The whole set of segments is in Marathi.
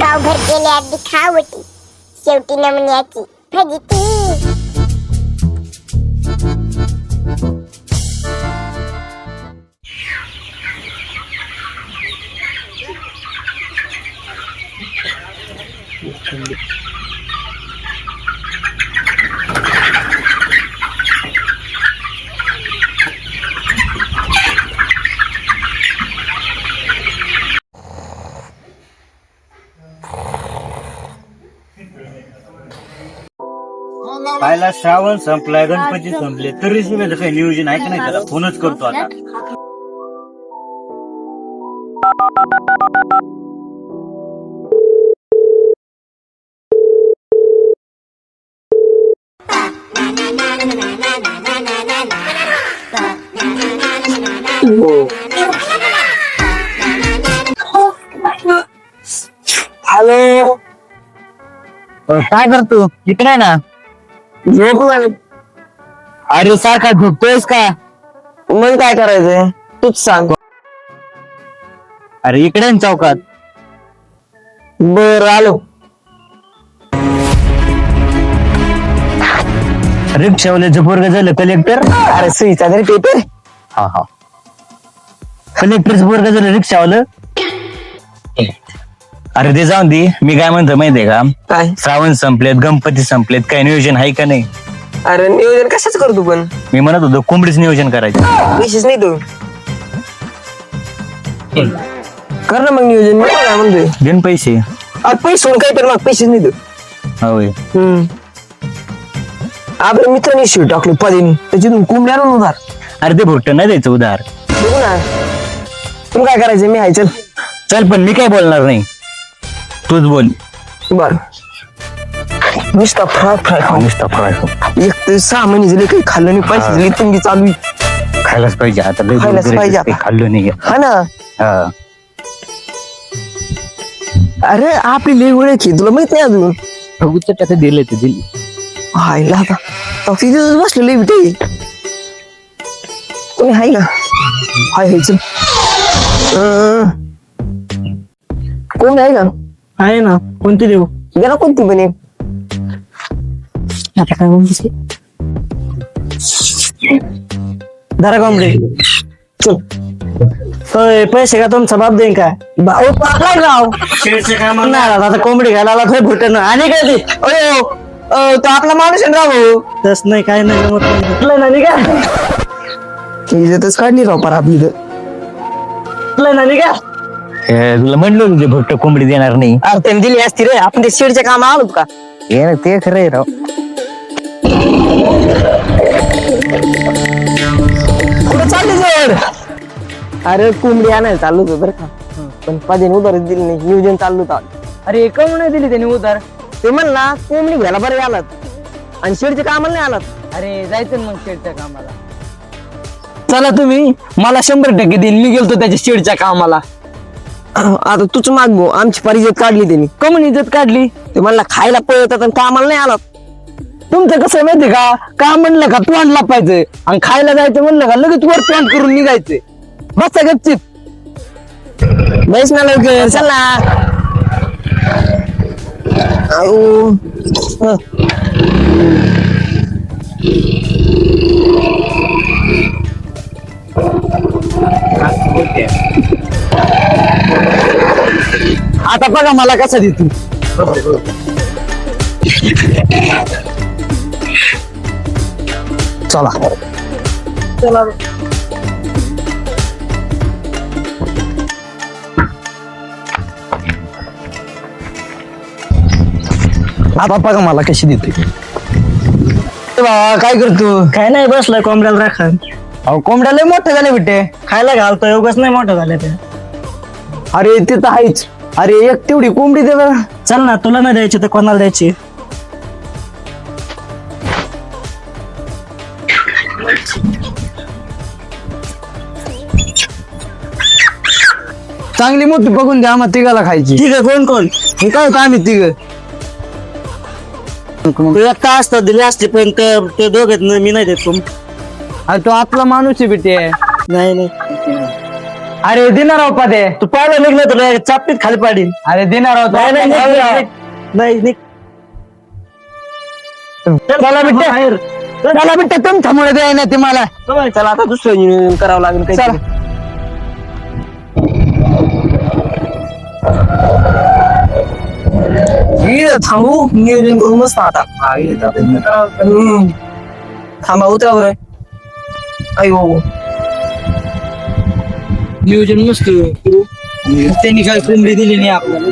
गावभर गेले आधी खावटी. शेवटी नमण्याची फजिती. पाहिला श्रावण संपलाय गणपती संपले. तरी सुद्धा काही नियोजन आहे का नाही? त्याला फोनच करतो आता. हॅलो. काय करतो? इकडे ना? झोप अरे सारखा झोपतोयस का? मग काय करायचंय? तूच सांग. अरे इकडे ना चौकात. बर आलो. रिक्षावाल्याचं पोरग झालं कलेक्टर अरे सुईचा तरी पेपर हा हा. कलेक्टरचं पोरग झालं रिक्षावालं? अरे ते जाऊन दे. मी काय म्हणतो माहितीये का? काय? श्रावण संपलेत गणपती संपलेत. काय नियोजन आहे का नाही? अरे नियोजन कशाच करतो पण? मी म्हणत होतो कोंबडीच नियोजन करायचं. विशेष नाही तू. कर ना मग नियोजन मी काय म्हणतोय. देन पैसे. आज पैसे सोडून काय तर मग पैसेच नाही तू. होय. हम्म. आपल्या मित्राने शिव टाकलो पदेनी. त्याच्यातून कोंबड्या आणून उधार. अरे ते भुट्ट नाही द्यायचं उधार. बघू ना. तुला काय करायचं मी आहे चल. चल पण मी काय बोलणार नाही? तूच बोल. बर. नुसता फ्राय फ्राय खाऊ. नुसता फ्राय एक तर सहा महिने झाले काही खाल्लं नाही पैसे झाले तंगी चालू आहे. खायलाच पाहिजे. आता लय खायलाच दिवस पाहिजे आता. खाल्लो नाही हा ना. हा. अरे आपली लई ओळख आहे. तुला माहीत नाही अजून? उचट आता दिले ते दिली. हायला आता अहो, तिथेच बसलेले बिटे कोणी हाय का? हाय हाय चल. अं, कोण आहे का? आहे ना कोणती देऊ? गेला कोणती पण एक. आता काय म्हणते धरा कोंबडी चल. होय पैसे का तुमचा बाप देईन काय भाऊ नाही आला, आता कोंबडी घ्यायला आला थोय भुटन. आणि काय ते? अरे तो आपला माणूस आहे ना राव. तस नाही काय नाही जमत नाही. कुठलं नाही का इज्जतच काढली राव पर आपली तर कुठलं नाही का हे, तुला म्हणलो ना ते भुट्ट कोंबडी देणार नाही. अरे त्यांनी दिली असती रे. आपण ते शेडच्या काम आलोत का? हे ना, ते खरं आहे राव. कुठं चालले जवळ अरे कोंबडी आणायला चाललो होतो बरं का. पण पदेने उधारच दिली नाही. नियोजन चाललो होतं अरे कम नाही दिली त्यांनी उधार. ते म्हणला कोंबडी घ्यायला बरं आलात. आणि शेडच्या कामाला नाही आलात. अरे जायचं मग शेडच्या कामाला. चला तुम्ही मला शंभर टक्के देईन मी गेलतो त्याच्या शेडच्या कामाला. आता तूच माग भाऊ आमची फार इज्जत काढली त्यांनी. कमून इज्जत काढली. ते म्हणला खायला पळतात आणि कामाला नाही आला. तुमचं कसं माहितीये का? काम म्हणलं का तोंड लापायचं आणि खायला जायचं म्हणलं का लगेच वर तोंड करून निघायचं. बसा गपचित बैस ना लवकर चल. ना आऊ. हं. आता बघा मला कसा देतो. चला. आता बघा मला कशी देते बाबा काय करतो? काय नाही बसलाय कोंबड्याला राखा अहो कोंबड्या लय मोठे झाले बिट्टे खायला घालतो एवढंच नाही मोठं झालं ते अरे ते तर आहेच. अरे एक तेवढी कोंबडी दे बरं. चल ना तुला नाही द्यायची तर कोणाला द्यायची? चांगली मोठी बघून द्या आम्हाला तिघाला खायची. ठीक आहे कोण कोण? हे काय होतं आम्ही तिघ? तू एकटा असतं दिले असते पण ते ते दोघेत मी नाही देत कोण अरे तो आपला माणूस आहे बिटे नाही नाही. अरे देणार आहोत पादे. तू पाहिलं निघलं तुला चापटीत खाली पाडील अरे देणार आहोत नाही नाही, नाही, नाही, नाही निघ. चला बिट्टे. चला बिट्टे तुमच्यामुळे द्याय ना ते मला. चला आता दुसरं नियोजन करावं लागेल काही चला. थांबू नियोजन करू मस्त आता. थांबा उतरा बरं. अयो नियोजन मस्त करू. त्यांनी काय कोंबडी दिली नाही आपल्याला.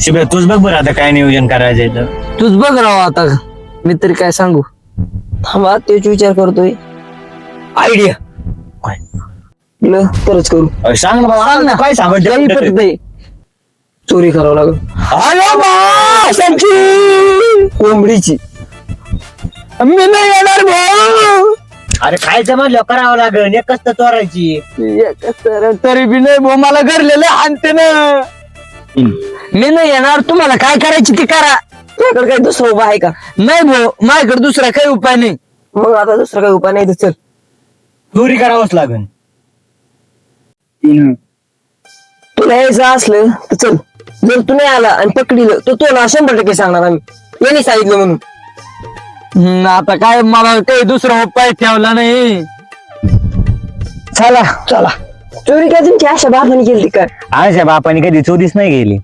शिबे तूच बघ बरं आता काय नियोजन करायचं तर. तूच बघ राव आता. मी तरी काय सांगू? थांबा तेच विचार करतोय. आयडिया काय? ल, तरच करू. अरे सांग ना बाबा, सांग ना. काय पटत नाही. चोरी करावं लागेल. कोंबडीची. मी नाही येणार भाऊ. अरे खायचं म्हणलं करावं लागेल एकच तर चोरायची. एकच तर- तरी बी नाही भाऊ मला घरलेलं आणते ना. मी नाही येणार तुम्हाला काय करायची ते करा. तुझ्याकडे काही दुसरा उपाय आहे का? नाही भाऊ माझ्याकडे दुसरा काही उपाय नाही. मग आता दुसरा काही उपाय नाही तर चल. चोरी करावंच लागेल तुला यायचं असलं तर चल. जर तू नाही आला आणि पकडीलं तर तुला शंभर टक्के सांगणार आम्ही. यांनी सांगितलं म्हणून. आता काय मला काही दुसरा उपाय ठेवला नाही. चला. चला. चोरी काय तुमची? अशा बापाने केली काय? आळशा बापाने कधी चोरीच नाही गेली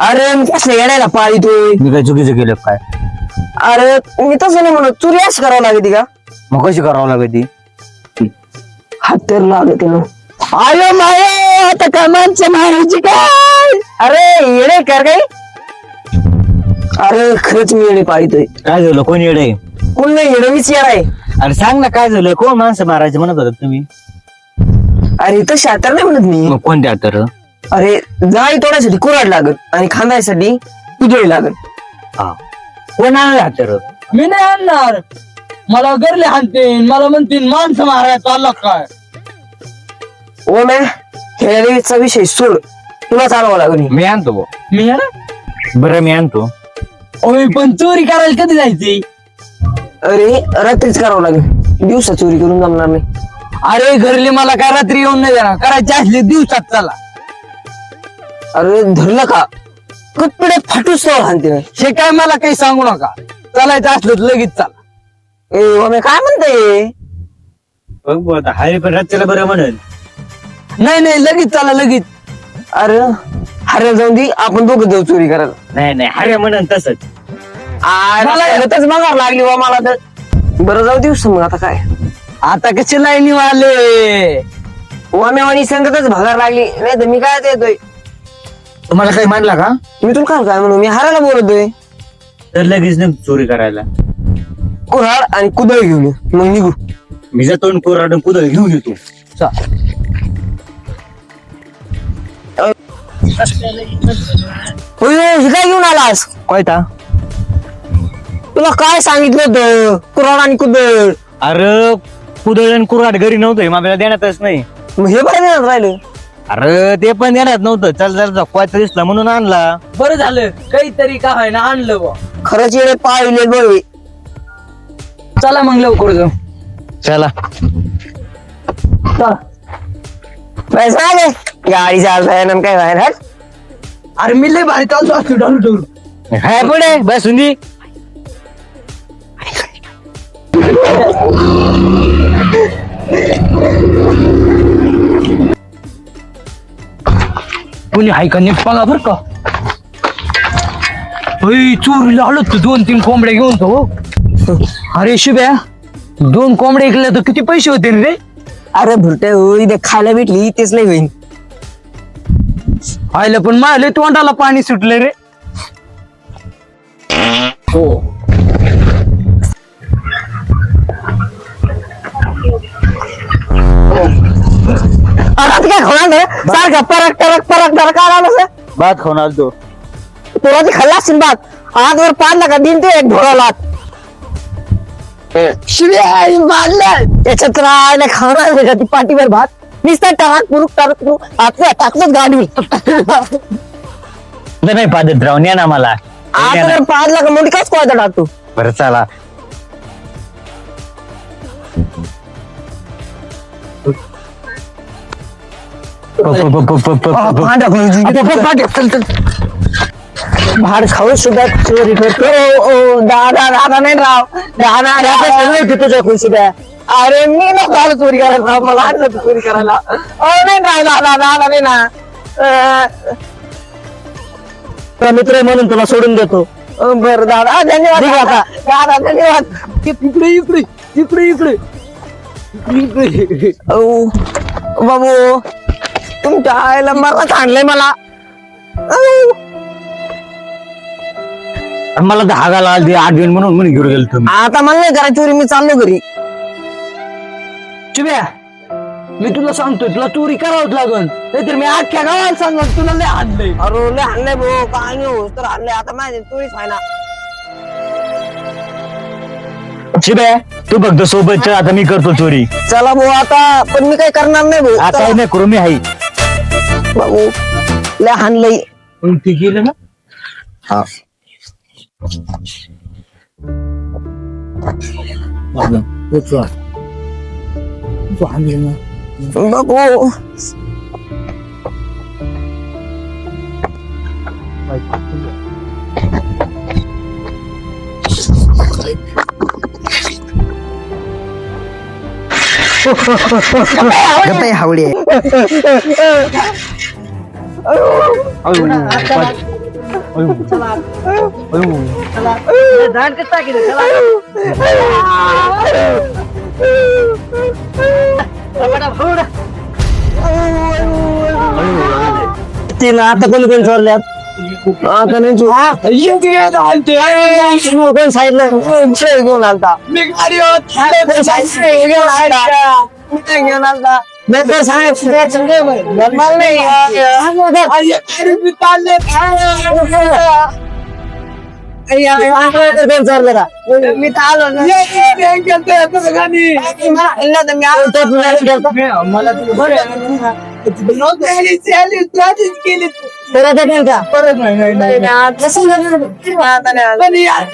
अरे मी कसं येण्याला पाळीतोय? मी काय चुकीचं केलं काय? अरे मी तसं नाही म्हणत. चोरी अशी करावं लागते का? मग कशी करावं लागत? ती हात तर लागत ना. आयो माया आता काय माणसं मारायची काय? अरे येणे कर काय अरे खरंच मी येणे पाळीतोय. काय झालं? कोण येडे? कोण नाही येणं मीच येणार आहे. अरे सांग ना काय झालं? कोण माणसं मारायचं म्हणत होतात तुम्ही? अरे इथं शातर नाही म्हणत मी. मग कोणत्या तर अरे जाळी तोडायसाठी कुराड लागत आणि खांदायसाठी कुदळी लागत हा. कोण आणला तर मी नाही आणणार. मला गरले हाणतील मला म्हणतील माणसं मारायला चालला काय? ओ मॅ खेळाचा विषय सोड. तुला चालवा लागेल. मी आणतो बुवा. मी आहे बरं मी आणतो. ओय पण चोरी करायला कधी जायची? अरे रात्रीच करावं लागेल. दिवसा चोरी करून जमणार नाही. अरे घरले मला काय रात्री येऊन नाही देणार? करायचे असले दिवसात चला. अरे धरलं का? कपडे फाटूच हानते हे काय मला काही सांगू नका. चालायचं असलं तर लगेच चाल. ए ओमे काय म्हणते बघ आता हाय पण रात्रीला बरं म्हणेल. नाही नाही लगेच चला लगेच. अरे अरे जाऊन दे आपण दोघं जाऊ चोरी करायला. नाही नाही हरे म्हणन तसंच. मला एकच मागार लागली बा मला तर. बरं जाऊ दिवस मग आता काय. आता कशी लाईनी वाले? वामेवाणी संगतच भगार लागली. नाही तर मी काय देतोय? तुम्हाला काही मानला का? मी तुला काय काय म्हणू? मी हारायला बोलतोय. तर लगेच नाही चोरी करायला. कुऱ्हाड आणि कुदळ घेऊन ये. मग निघू. मी जातो आणि कुदळ घेऊन येतो. होय, हे काय घेऊन आलास? काय ता तुला काय सांगितलं होतं? कुऱ्हाड आणि कुदळ. अरे कुदळ आणि कुराड घरी नव्हतं मला देण्यातच नाही. मग हे बरं नाही राहिलं? अरे ते पण देण्यात नव्हतं. चल जर जखवायचं दिसला म्हणून आणला. बरं झालं. काहीतरी का आहे ना आणलं बा खरंच येणे पाहिले बरोबर चला मग लवकर जाऊ. चला. पैसा आले? गाडी चालताय काय बाहेर हट अरे मी लय भारी चालतो असतो डालू हाय पुढे बसून दे कुणी हाय का नीट बघा बर का. होय चोरीला आलो तू दोन तीन कोंबड्या घेऊन तो. अरे शुभ्या दोन कोंबड्या ऐकल्या तर किती पैसे होते रे? अरे भुरट्या हो इथे खायला भेटली तेच लय होईन. आयलं पण मायले तोंडाला पाणी सुटलं रे. हो. अरे काय खाणार रे सारखा परक परक आलं भात खाऊन आलतो. तुला ती खाल्ला असतील बात आजवर पाडला का दिन ते एक ढोळाला शिवाय मारलं त्याच्यात राहायला खाणार ती पाठीवर भात? नुसतं टाक मुरुक टाक मुरुक आता टाकलंच गाडवी नाही, नाही पादत्राव न्या ना मला आता तर पाच लाख मोठी काच चला. प- प- प- खाऊ सुद्धा चोरी करतो ओ, दादा दादा नाही राव. दादा दादा तुझ्या खुशी द्या अरे मी ना दादा चोरी करायला. मला आणलं चोरी करायला. ओ नाही दादा दादा नाही ना. अं, मित्र आहे म्हणून तुला सोडून देतो. अं, बरं दादा. धन्यवाद दादा. दादा धन्यवाद. इकडे इकडे इकडे इकडे. इकडे ओ बाबू तुमच्या आईला मला आणलंय मला. औ. मला धागाला आली आठवण म्हणून म्हणून घेऊन गेलो तुम्ही. आता मला नाही करायची चोरी मी चाललो घरी. चिब्या मी तुला सांगतोय तुला चोरी करावंच लागल नाहीतर मी अख्ख्या गावाला सांगत तुला लय हाणलंय अरे लय हाणलंय भाऊ काय नाही होत तर हाणलंय आता माझी चोरीच आहे ना शिबे तू फक्त सोबत चल, आता मी करतो चोरी. चला भाऊ आता पण मी काही करणार नाही भाऊ. आता चला, नाही करू मी आहे. भाऊ लय हाणलंय ते गेलं ना? हा. बाबू गप्पा हावडी आहे तिला आता कोणी कोणी चोरल्यात आता नाही चोर. कोण सांगितलं घेऊन आलता? मी गाडी घेऊन आलता घेऊन आलता? नाही तर साहेब नाही मी तर आलो ना. मला परत येईल का? परत नाही नाही आता नाही आलं.